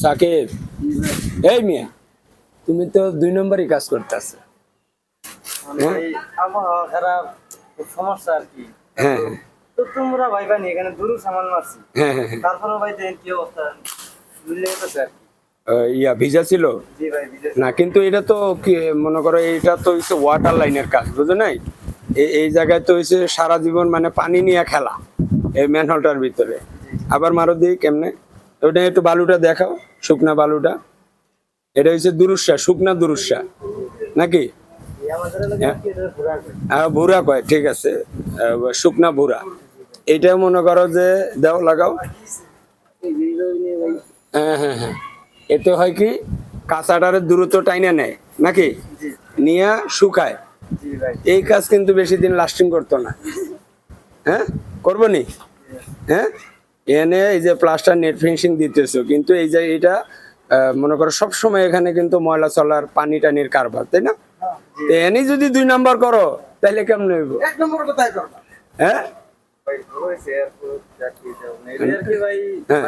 সাকিব। এই মিয়া তুমি তো দুই নম্বরই কাজ করতেছো। আবহাওয়া খারাপ সমস্যা আর কি। হ্যাঁ তো তোমরা ভাই বানি এখানে দূর সামান মারছি তারপরে ভাই দেখেন কি অবস্থা বুঝলে গেছে আর ইয়া ভিজা ছিল? জি ভাই বিদেশ না কিন্তু এটা তো কি মনে করো এটা তো হচ্ছে ওয়াটার লাইনের কাজ বুঝো নাই? এই- এই জায়গায় তো হচ্ছে সারা জীবন মানে পানি নিয়ে খেলা এই ম্যানহোলটার ভিতরে। আবার মারো দিই কেমনে? ওটা একটু বালুটা দেখাও। শুকনা বালুটা। এটা হচ্ছে দুরুস্সা শুকনা দুরুস্সা নাকি? ভুরা কয়, ঠিক আছে। শুকনা ভুরা এটা মনে করো যে, দেও, লাগাও। হ্যাঁ হ্যাঁ হ্যাঁ। এতে হয় কি কাঁচাটারের দূরত্ব টাইনে নেয়। নাকি? নিয়ে শুকায়। এই কাজ কিন্তু বেশি দিন লাস্টিং করতো না। হ্যাঁ? করব নি? হ্যাঁ? এনে এই যে প্লাস্টার নেট ফিনিশিং দিতেছো কিন্তু এই যে এটা মনে করো সবসময় এখানে কিন্তু ময়লা চলার পানি টানির কারবার তাই না? এনে যদি দুই নাম্বার করো তাহলে কেমন হইব? হ্যাঁ? না হ্যাঁ।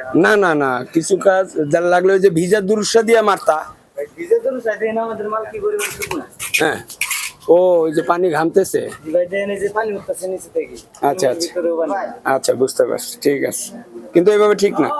এখন। না না না কিছু কাজ যার লাগলে ওই যে ভিজা দুরুসা দিয়ে মারতা। ভাই ডিজেল তো আমাদের মাল কি করে হ্যাঁ। ও ওই যে পানি ঘামতেছে? আচ্ছা, আচ্ছা। আচ্ছা বুঝতে পারছি। ঠিক আছে। কিন্তু এইভাবে ঠিক না।